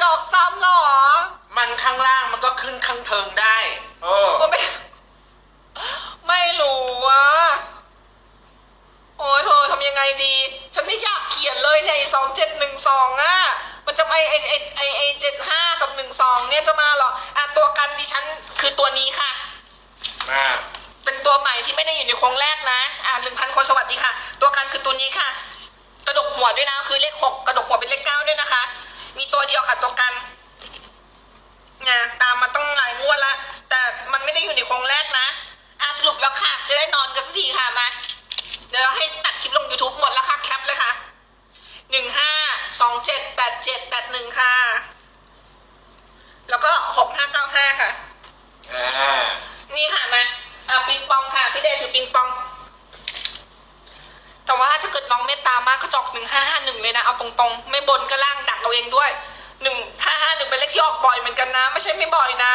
เจ็ดเจ็ดห้ามันจะออกซ้ำเหรอ มันข้างล่างมันก็ขึ้นข้างเทิงได้ เออ มันไม่ ไม่รู้อะโอ้ยเธอทำยังไงดี ฉันไม่อยากเขียนเลยเนี่ยสองเจ็ดหนึ่งสองอะ มันจะไอไอไอไอไอเจ็ดห้ากับหนึ่งสองเนี่ยจะมาเหรอ อะตัวกันดิฉันคือตัวนี้ค่ะ มา เป็นตัวใหม่ที่ไม่ได้อยู่ในโครงแรกนะ อ่าหนึ่งพันคนสวัสดีค่ะ ตัวกันคือตัวนี้ค่ะ กระดกหัวด้วยนะ คือเลขหกกระดกหัวเป็นเลขเก้าด้วยนะคะ มีตัวเดียวค่ะตัวกันเนี่ยตามมาต้องหลายงวดละ แต่มันไม่ได้อยู่ในโครงแรกนะอะสรุปแล้วค่ะ จะได้นอนกันสักทีค่ะมา เดี๋ยวให้ตัดคลิปลง YouTube หมดแล้วค่ะ แคปเลยค่ะหนึ่งห้าสองเจ็ดแปดเจ็ดแปดหนึ่งค่ะ แล้วก็หกห้าเก้าห้าค่ะ อ่า นี่ค่ะมาอ่าปิงปองค่ะ พี่เดชถือปิงปอง แต่ว่าถ้าเกิดน้องเมตตามากก็จอกหนึ่งห้าห้าหนึ่งเลยนะเอาตรงๆ ไม่บนก็ล่างดักเอาเองด้วยหนึ่งห้าห้าหนึ่งเป็นเลขที่ออกบ่อยเหมือนกันนะ ไม่ใช่ไม่บ่อยนะ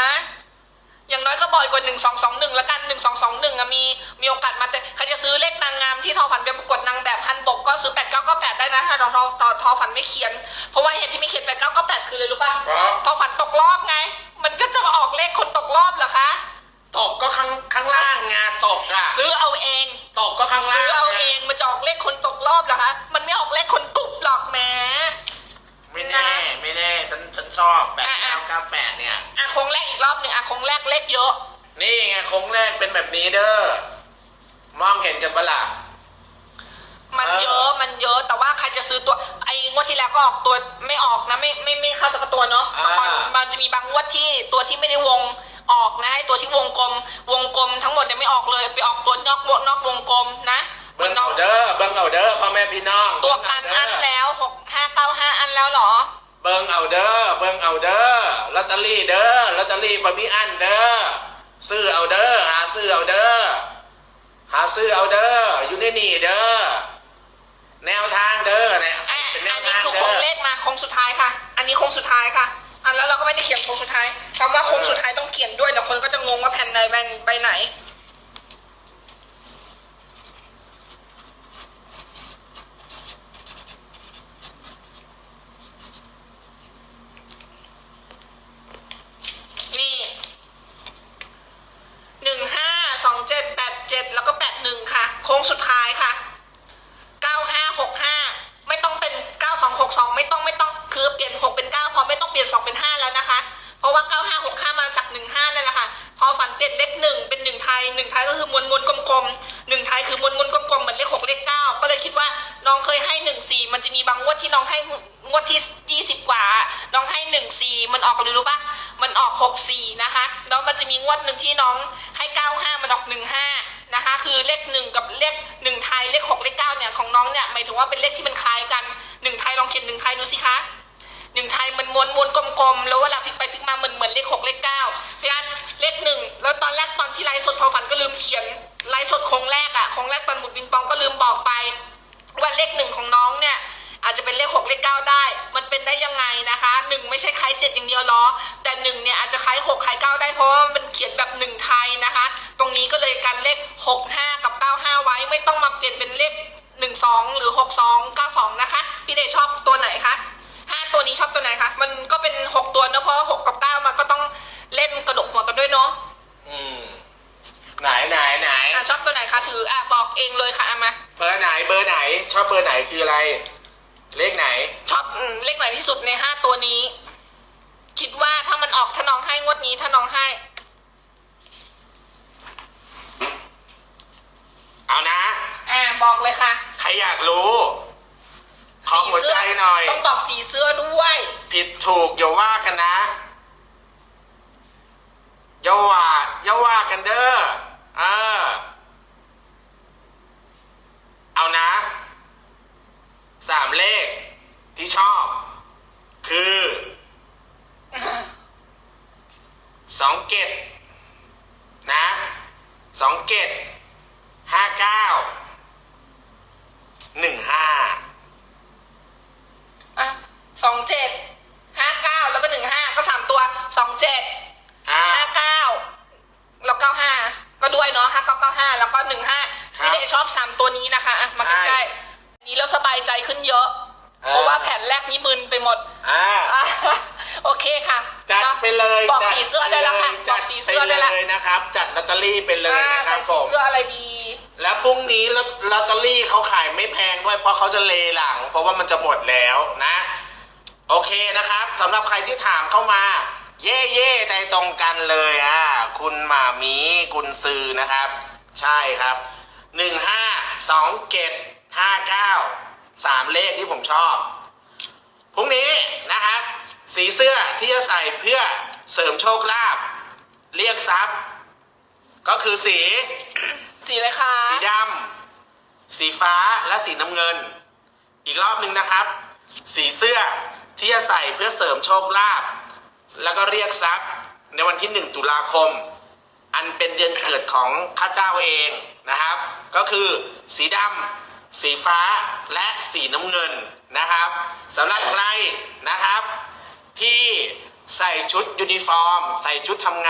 อย่างน้อยก็บ่อยกว่าหนึ่งสองสองหนึ่งละกันหนึ่งสองสองหนึ่งมีมีโอกาสมาแต่ใครจะซื้อเลขนางงามที่ทอฝันไปประกวดนางแบบพันบกก็ซื้อแปดเก้าก็แปดได้นะถ้าทอทอทอทอฝันไม่เขียน เพราะว่าเหตุที่ไม่เขียนแปดเก้าก็แปดคือเลยรู้ป่ะเพราะทอฝันตกรอบไง มันก็จะมาออกเลขคนตกรอบเหรอคะตกก็ข้างข้างล่าง ไงตกอะซื้อเอาเอง ตกก็ข้างล่างซื้อเอาไเองมันจะออกเลขคนตกรอบเหรอคะ มันไม่ออกเลขคนตุบหรอกแหม ไม่แน่ไม่แน่ฉันฉันชอบแปดอะเก้าอะเก้าแปดเนี่ย อะโค้งแรกอีกรอบหนึ่งอะโค้งแรกเลขเยอะ นี่ไงโค้งแรกเป็นแบบนี้เด้อมองเห็นกันปะล่ะ มันเออเยอะมันเยอะแต่ว่าใครจะซื้อตัวไอ้งวดที่แล้วก็ออกตัวไม่ออกนะไม่ไม่ไม่เข้าสักตัวเนาะมันมันจะมีบางงวดที่ตัวที่ไม่ได้วง ออกนะให้ตัวที่วงกลม วงกลมทั้งหมดเนี่ยไม่ออกเลย ไปออกตัวนอกวงนอกวงกลมนะเบิ้งน้เอาเด้อเบิ้งเอาเด้อพ่อแม่พี่น้องตัวกันอันแล้วหกห้าเก้าห้าอันแล้วเหรอ เบิ้งเอาเด้อเบิ้งเอาเด้อลอตเตอรี่เด้อลอตเตอรี่บะมีอันเด้อซื้อเอาเด้อหาซื้อเอาเด้อหาซื้อเอาเด้ออยู่ในนี่เด้อแนวทางเด้อเนี่ยอะเป็นแนอัวนนี้ทางคือเด้โค้งอเลขมาโค้งสุดท้ายค่ะ อันนี้โค้งสุดท้ายค่ะ อันแล้วเราก็ไม่ได้เขียนโค้งสุดท้ายคำว่าโค้งสุดท้ายต้องเขียนด้วยเดี๋ยวคนก็จะงงว่าแผ่นไหนแผ่นไปไหนึ่งห้าสองเจ็ดแปดเจ็ดแล้วก็แปดหนึ่งค่ะ โค้งสุดท้ายค่ะเก้าห้าหกห้าไม่ต้องเป็นเก้าสองหกสองไม่ต้องไม่ต้อง คือเปลี่ยนหกเป็นเก้าพอไม่ต้องเปลี่ยนสองเป็นห้าแล้วนะคะ เพราะว่าเก้าห้าหกห้ามาจากหนึ่งห้านั่นแหละค่ะ พอฝันเด็ดเลขหนึ่งเป็นหนึ่งไทยหนึ่งไทยก็คือมวลมวลกลมๆหนึ่งไทยคือมวลมวลกลมๆ เหมือนเลขหกเลขเก้าก็เลยคิดว่าน้องเคยให้หนึ่งสี่มันจะมีบางงวดที่น้องให้งวดที่ยี่สิบกว่า น้องให้หนึ่งสี่มันออกอะไรรู้ปะมันออกหกสี่นะคะ แล้วมันจะมีงวดหนึ่งที่น้องให้เก้าห้ามันออกหนึ่งห้านะคะคือเลขหนึ่งกับเลขหนึ่งไทยเลขหกเลขเก้าเนี่ยของน้องเนี่ยหมายถึงว่าเป็นเลขที่มันคล้ายกันหนึ่งไทยลองเขียนหนึ่งไทยดูสิคะ หนึ่งไทยมันม้วนม้วนกลมๆ แล้วเวลาพลิกไปพลิกมามันเหมือนเลขหกเลขเก้าพี่อันเลขหนึ่งแล้วตอนแรกตอนที่ไลฟ์สดทอฝันก็ลืมเขียนไลฟ์สดคงแรกอะคงแรกตอนหมุนปิงปองก็ลืมบอกไป ว่าเลขหนึ่งของน้องเนี่ยอาจจะเป็นเลขหกเลขเก้าได้ มันเป็นได้ยังไงนะคะหนึ่งไม่ใช่คล้ายเจ็ดอย่างเดียวหรอแต่หนึ่งเนี่ยอาจจะคล้ายหกคล้ายเก้าได้เพราะว่ามันเขียนแบบหนึ่งไทยนะคะ ตรงนี้ก็เลยกันเลขหกห้ากับเก้าห้าไว้ไม่ต้องมาเปลี่ยนเป็นเลขหนึ่งสองหรือหกสองเก้าสองนะคะ พี่เดชชอบตัวไหนคะ ชอบตัวไหนคะ มันก็เป็นหกตัวเนอะเพราะว่าหกกับเก้ามันก็ต้องเล่นกระดกหัวกันด้วยเนาะอืมไหนไหนไหนอะชอบตัวไหนคะถืออะบอกเองเลยค่ะเอามา เบอร์ไหนเบอร์ไหน ชอบเบอร์ไหนคืออะไร เลขไหน ชอบอืมเลขไหนที่สุดในห้าตัวนี้ คิดว่าถ้ามันออกถ้าน้องให้งวดนี้ถ้าน้องให้ เอานะ อะบอกเลยค่ะ ใครอยากรู้ ขอหัวใจหน่อย ต้องบอกสีเสื้อด้วย ผิดถูกอย่าว่ากันนะอย่าว่าอย่าว่ากันเด้อเออ เอานะ สามเลขที่ชอบ คือสองเกตนะสองเกตห้าเก้าหนึ่งห้า อะสองเจ็ดห้าเก้าแล้วก็หนึ่งห้าก็สามตัวสองเจ็ด อ่า ห้าเก้าแล้วเก้าห้าก็ด้วยเนาะห้าเก้าเก้าห้าแล้วก็หนึ่งห้า ครับ พี่เดชช อบสามตัวนี้นะคะอะมาใช่ใกล้ๆนี้แล้วสบายใจขึ้นเยอะเพราะว่าแผ่นแรกนี้มึนไปหมดอ่า อะโอเคค่ะจัดไปเลยบอกจัสีเสื้อได้แล้วค่ะจับอกสีเสื้อได้แล้วปเลยนะครับ จัดลอตเตอรี่ไปเลยอ่านะคใส่รับผสีมเสื้ออะไรดี แล้วพรุ่งนี้ลอตลอตเตอรี่เขาขายไม่แพงด้วยเพราะเขาจะเลหลัง เพราะว่ามันจะหมดแล้วนะ โอเคนะครับสำหรับใครที่ถามเข้ามา เย่เย่ใจตรงกันเลยอะคุณหมามีคุณซือนะครับ ใช่ครับ หนึ่งห้าสองเจ็ดห้าเก้าสามเลขที่ผมชอบพรุ่งนี้นะครับ สีเสื้อที่จะใส่เพื่อเสริมโชคลาภเรียกทรัพย์ ก็คือสี สีอะไรคะสีดำสีฟ้าและสีน้ำเงิน อีกรอบหนึ่งนะครับ สีเสื้อที่จะใส่เพื่อเสริมโชคลาภแล้วก็เรียกทรัพย์ในวันที่ 1 ตุลาคม อันเป็นเดือนเกิดของข้าเจ้าเองนะครับ ก็คือสีดำสีฟ้าและสีน้ำเงินนะครับสำหรับใครนะครับ ที่ใส่ชุดยูนิฟอร์ม ใส่ชุดทำงาน